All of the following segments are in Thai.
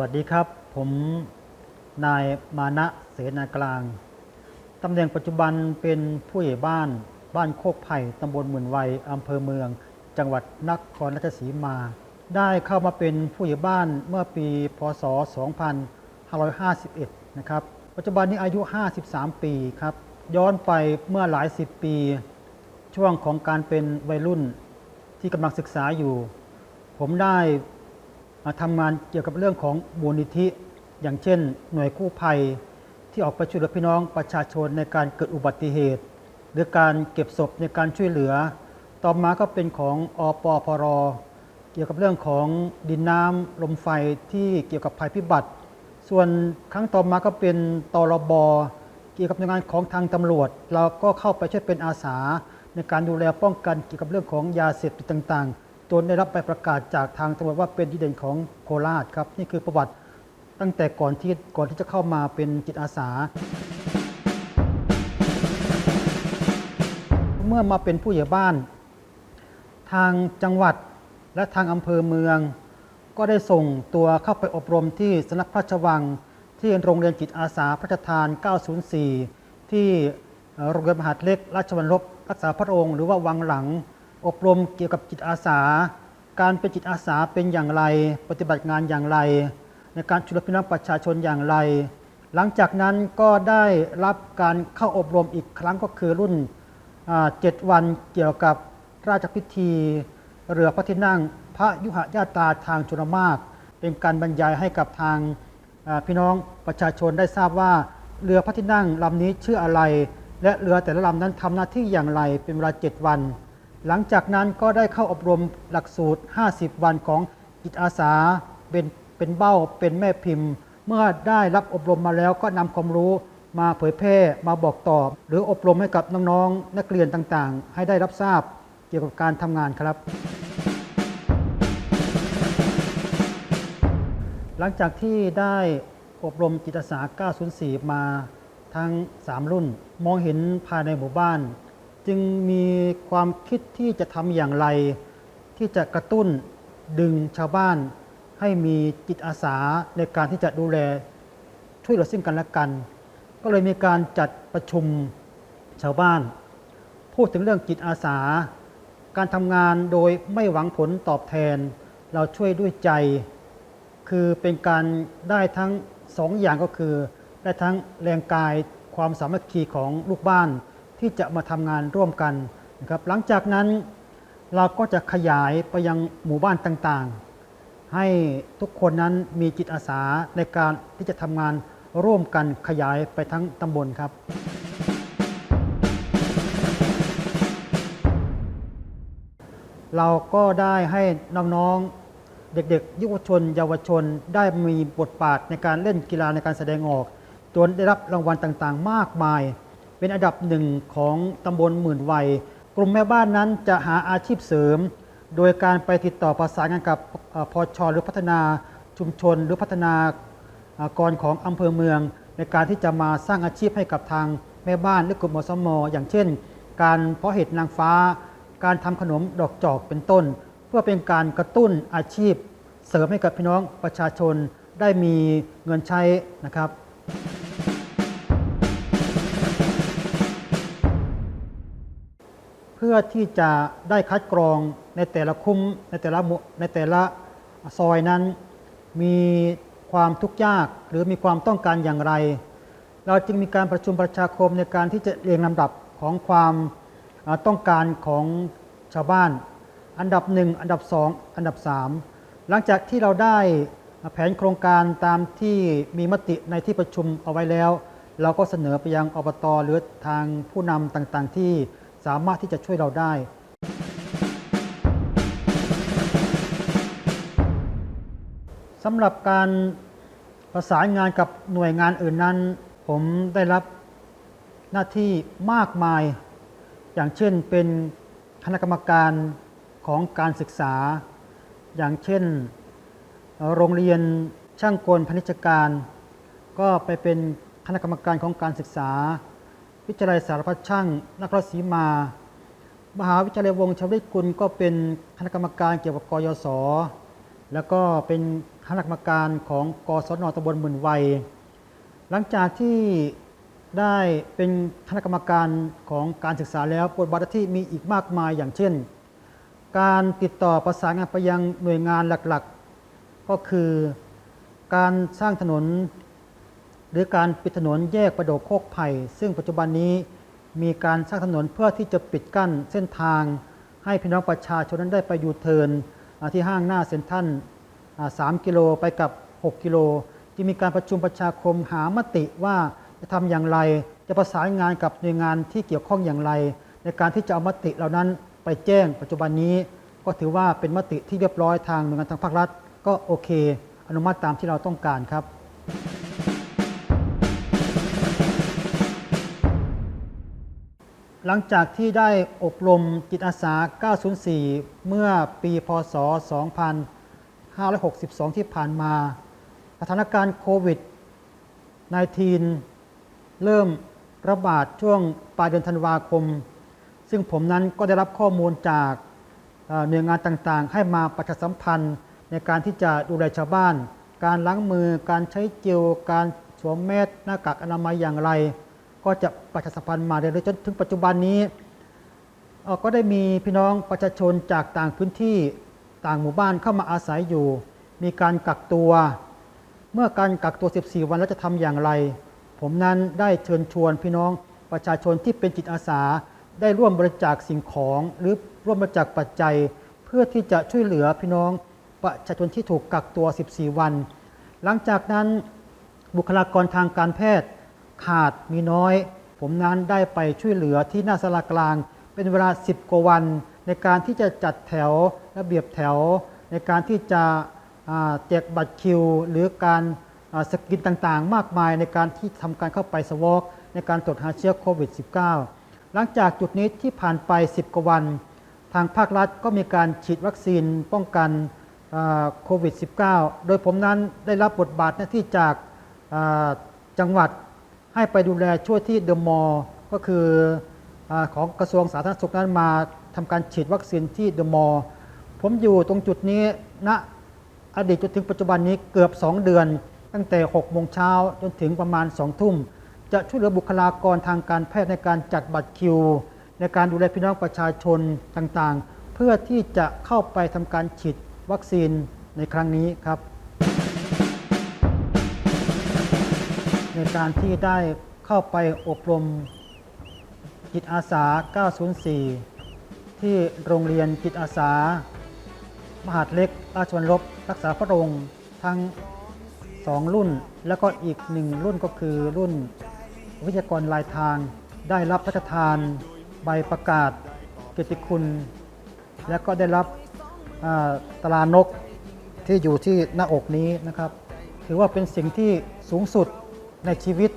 วัสดีครับ ผมนายมานะเสนากลาง ตำแหน่งปัจจุบันเป็นผู้ใหญ่บ้านบ้านโคกไผ่ตำบลหมื่นวัยอำเภอเมือง จังหวัดนครราชสีมา ได้เข้ามาเป็นผู้ใหญ่บ้านเมื่อปีพศ 2551 นะครับ ปัจจุบันนี้อายุ 53 ปีครับ ย้อนไปเมื่อหลายสิบปี ช่วงของการเป็นวัยรุ่นที่กำลังศึกษาอยู่ ผมได้ มาทำงานเกี่ยวกับเรื่องของมูลนิธิ อย่างเช่น หน่วยกู้ภัย ที่ออกไปช่วยเหลือพี่น้องประชาชนในการเกิดอุบัติเหตุ หรือการเก็บศพในการช่วยเหลือ ต่อมาก็เป็นของอปพรเกี่ยวกับเรื่องของดินน้ำลมไฟที่เกี่ยวกับภัยพิบัติ ส่วนครั้งต่อมาก็เป็นตรบเกี่ยวกับงานของทางตำรวจ เราก็เข้าไปช่วยเป็นอาสาในการดูแลป้องกันเกี่ยวกับเรื่องของยาเสพติดต่างๆ จนได้รับใบประกาศจากทางตำรวจว่าเป็นดีเด่นของโคราชครับนี่คือประวัติตั้งแต่ก่อนที่ก่อนที่จะเข้ามาเป็นจิตอาสา เมื่อมาเป็นผู้ใหญ่บ้าน ทางจังหวัดและทางอำเภอเมือง ก็ได้ส่งตัวเข้าไปอบรมที่สนักพระราชวัง ที่โรงเรียนจิตอาสาพระราชทาน 904 ที่โรงเรียนมหาดเล็ก ราชวัลลบรักษาพระองค์ หรือว่าวังหลัง อบรมเกี่ยวกับจิตอาสา การเป็นจิตอาสาเป็นอย่างไร ปฏิบัติงานอย่างไร ในการช่วยเหลือพี่น้องประชาชนอย่างไร หลังจากนั้นก็ได้รับการเข้าอบรมอีกครั้งก็คือรุ่นเจ็ดวันเกี่ยวกับราชพิธี เรือพระที่นั่ง พระยุหญาตาทางชนมาก เป็นการบรรยายให้กับทางพี่น้องประชาชนได้ทราบว่าเรือพระที่นั่งลำนี้ชื่ออะไร และเรือแต่ละลำนั้นทำหน้าที่อย่างไรเป็นเวลา7วัน หลังจากนั้นก็ได้เข้าอบรมหลักสูตร 50 วันของจิตอาสาเป็นเป็นเบ้าเป็นแม่พิมพ์ เมื่อได้รับอบรมมาแล้วก็นำความรู้มาเผยแพร่มาบอกต่อ หรืออบรมให้กับน้องๆ นักเรียนต่างๆ ให้ได้รับทราบเกี่ยวกับการทำงานครับ หลังจากที่ได้อบรมจิตอาสา 904 มาทั้ง 3 รุ่น มองเห็นภายในหมู่บ้าน จึงมีความคิดที่จะทำอย่างไร ที่จะกระตุ้นดึงชาวบ้าน ให้มีจิตอาสาในการที่จะดูแลช่วยเหลือซึ่งกันและกัน ก็เลยมีการจัดประชุมชาวบ้าน พูดถึงเรื่องจิตอาสา การทำงานโดยไม่หวังผลตอบแทน เราช่วยด้วยใจ คือเป็นการได้ทั้งสองอย่างก็คือ ได้ทั้งแรงกายความสามัคคีของลูกบ้าน ที่จะมาทำงานร่วมกันนะครับหลังจากนั้นเราก็จะขยายไปยังหมู่บ้านต่างๆ ให้ทุกคนนั้นมีจิตอาสาในการที่จะทำงานร่วมกันขยายไปทั้งตำบลครับ เราก็ได้ให้น้องๆ เด็กๆ ยุวชน เยาวชนได้มีบทบาทในการเล่นกีฬาในการแสดงออก จนได้รับรางวัลต่างๆ มากมาย เป็นอันดับหนึ่งของตำบลหมื่นวัย กลุ่มแม่บ้านนั้นจะหาอาชีพเสริม โดยการไปติดต่อประสานงานกับเอ่อหรือพัฒนาชุมชนหรือพัฒนากรของอำเภอเมือง ในการที่จะมาสร้างอาชีพให้กับทางแม่บ้านหรือกลุ่มอสมอย่างเช่น การเพาะเห็ดนางฟ้า การทำขนมดอกจอกเป็นต้น เพื่อเป็นการกระตุ้นอาชีพ เสริมให้กับพี่น้องประชาชนได้มีเงินใช้นะครับ พื่อที่จะได้คัดกรองในแต่ละคุ้มในแต่ละหมในแต่ละซอยนั้น มีความทุกข์ยากหรือมีความต้องการอย่างไร เราจึงมีการประชุมประชาคมในการที่จะเรียงลำดับของความต้องการของชาวบ้าน อันดับหนึ่งอันดับสองอันดับสามหลังจากที่เราได้แผนโครงการตามที่มีมติในที่ประชุมเอาไว้แล้ว เราก็เสนอไปยังอบตหรือทางผู้นำต่างๆที่ สามารถที่จะช่วยเราได้ สำหรับการประสานงานกับหน่วยงานอื่นนั้น ผมได้รับหน้าที่มากมาย อย่างเช่นเป็นคณะกรรมการของการศึกษา อย่างเช่น โรงเรียนช่างกลพนิชการ ก็ไปเป็นคณะกรรมการของการศึกษา วิทยาลัยสารพัดช่างนครศรีมา มหาวิทยาลัยวงศ์ชวลิตกุลก็เป็นคณะกรรมการเกี่ยวกับกยศแล้วก็เป็นคณะกรรมการของกศนตำบลหมื่นวัย หลังจากที่ได้เป็นคณะกรรมการของการศึกษาแล้วบทบาทที่มีอีกมากมายอย่างเช่น การติดต่อประสานงานไปยังหน่วยงานหลักๆ ก็คือ การสร้างถนน หรือการปิดถนนแยกประโดกโคกไผ่ซึ่งปัจจุบันนี้มีการสร้างถนนเพื่อที่จะปิดกั้นเส้นทาง ให้พี่น้องประชาชนนั้นได้ไปยูเทิร์นที่ห้างหน้าเซ็นทรัลอ่า3กิโลไปกับ 6 กิโลที่มีการประชุมประชาคมหามติว่าจะทำอย่างไร จะประสานงานกับหน่วยงานที่เกี่ยวข้องอย่างไร ในการที่จะเอามติเหล่านั้นไปแจ้งปัจจุบันนี้ ก็ถือว่าเป็นมติที่เรียบร้อยทางหน่วยงานทางภาครัฐ ก็โอเค อนุมัติตามที่เราต้องการครับ หลังจากที่ได้อบรมจิตอาสา 904 เมื่อปีพศ 2562 ที่ผ่านมาสถานการณ์โควิด -19 เริ่มระบาดช่วงปลายเดือนธันวาคม ซึ่งผมนั้นก็ได้รับข้อมูลจากหน่วยงานต่างๆ ให้มาประชาสัมพันธ์ในการที่จะดูแลชาวบ้าน การล้างมือ การใช้เจล การสวมแมสหน้ากากอนามัยอย่างไร ก็จะประชาสัมพันธ์มาเรื่อยๆจนถึงปัจจุบันนี้ ก็ได้มีพี่น้องประชาชนจากต่างพื้นที่ต่างหมู่บ้านเข้ามาอาศัยอยู่ มีการกักตัว เมื่อการกักตัว 14 วันแล้วจะทำอย่างไร ผมนั้นได้เชิญชวนพี่น้องประชาชนที่เป็นจิตอาสาได้ร่วมบริจาคสิ่งของหรือร่วมบริจาคปัจจัย เพื่อที่จะช่วยเหลือพี่น้องประชาชนที่ถูกกักตัว 14 วัน หลังจากนั้นบุคลากรทางการแพทย์ ขาดมีน้อย ผมนั้นได้ไปช่วยเหลือที่หน้าสลากลาง เป็นเวลา 10 กว่าวัน ในการที่จะจัดแถวระเบียบแถว ในการที่จะแจกบัตรคิว หรือการสกินต่างๆ มากมายในการที่ทำการเข้าไปสวอกในการตรวจหาเชื้อโควิด -19 หลังจากจุดนี้ที่ผ่านไป 10 กว่าวัน ทางภาครัฐก็มีการฉีดวัคซีนป้องกันโควิด -19 โดยผมนั้นได้รับบทบาทหน้าที่จากจังหวัด ให้ไปดูแลช่วยที่เดอะมอลล์ก็คืออของกระทรวงสาธารณสุขนั้นมาทำการฉีดวัคซีนที่เดอะมอลล์ผมอยู่ตรงจุดนี้ณอดีตจนถึงปัจจุบันนี้เกือบ 2 เดือน ตั้งแต่6โมงเช้าจนถึงประมาณ2ทุ่ม จะช่วยเหลือบุคลากรทางการแพทย์ในการจัดบัตรคิว ในการดูแลพี่น้องประชาชนต่างๆ เพื่อที่จะเข้าไปทำการฉีดวัคซีนในครั้งนี้ครับ ในการที่ได้เข้าไปอบรมจิตอาสา 904 ที่โรงเรียนจิตอาสา มหาดเล็กราชวัลลบรักษาพระองค์ทั้งสองรุ่น แล้วก็อีกหนึ่งรุ่นก็คือรุ่นวิทยากรลายทางได้รับพระราชทานใบประกาศเกียรติคุณ และก็ได้รับอ่ารานกที่อยู่ที่หน้าอกนี้นะครับ ถือว่าเป็นสิ่งที่สูงสุด ในชีวิต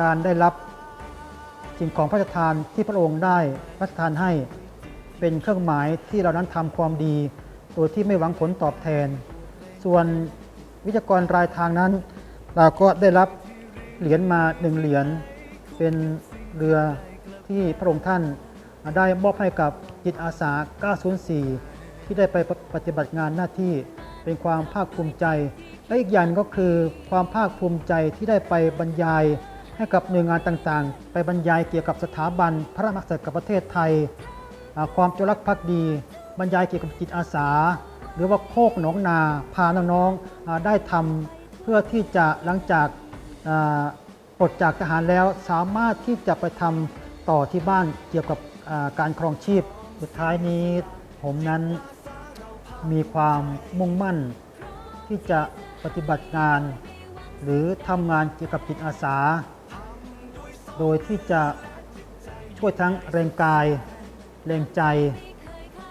การได้รับสิ่งของพระราชทานที่พระองค์ได้พระราชทานให้ เป็นเครื่องหมายที่เรานั้นทำความดีโดยที่ไม่หวังผลตอบแทน ส่วนวิทยากรรายทางนั้น เราก็ได้รับเหรียญมาหนึ่งเหรียญเป็นเรือที่พระองค์ท่านได้มอบให้กับจิตอาสา 904 ที่ได้ไปปฏิบัติงานหน้าที่เป็นความภาคภูมิใจ และอีกอย่างก็คือความภาคภูมิใจที่ได้ไปบรรยาย ให้กับหน่วยงานต่างๆ ไปบรรยายเกี่ยวกับสถาบันพระมหากษัตริย์กับประเทศไทย ความจรักภักดี บรรยายเกี่ยวกับจิตอาสา หรือว่าโคกหนองนาพาน้องๆได้ทำเพื่อที่จะหลังจากปลดจากทหารแล้วสามารถที่จะไปทำต่อที่บ้านเกี่ยวกับการครองชีพ สุดท้ายนี้ผมนั้นมีความมุ่งมั่นที่จะ ปฏิบัติงาน หรือทำงานเกี่ยวกับจิตอาสา โดยที่จะช่วยทั้งแรงกาย แรงใจ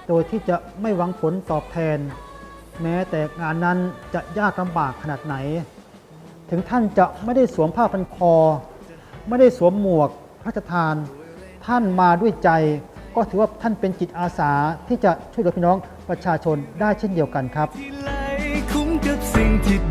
โดยที่จะไม่หวังผลตอบแทน แม้แต่งานนั้นจะยากลำบากขนาดไหน ถึงท่านจะไม่ได้สวมผ้าพันคอ ไม่ได้สวมหมวกพระราชทาน ท่านมาด้วยใจ ก็ถือว่าท่านเป็นจิตอาสาที่จะช่วยเหลือพี่น้องประชาชนได้เช่นเดียวกันครับ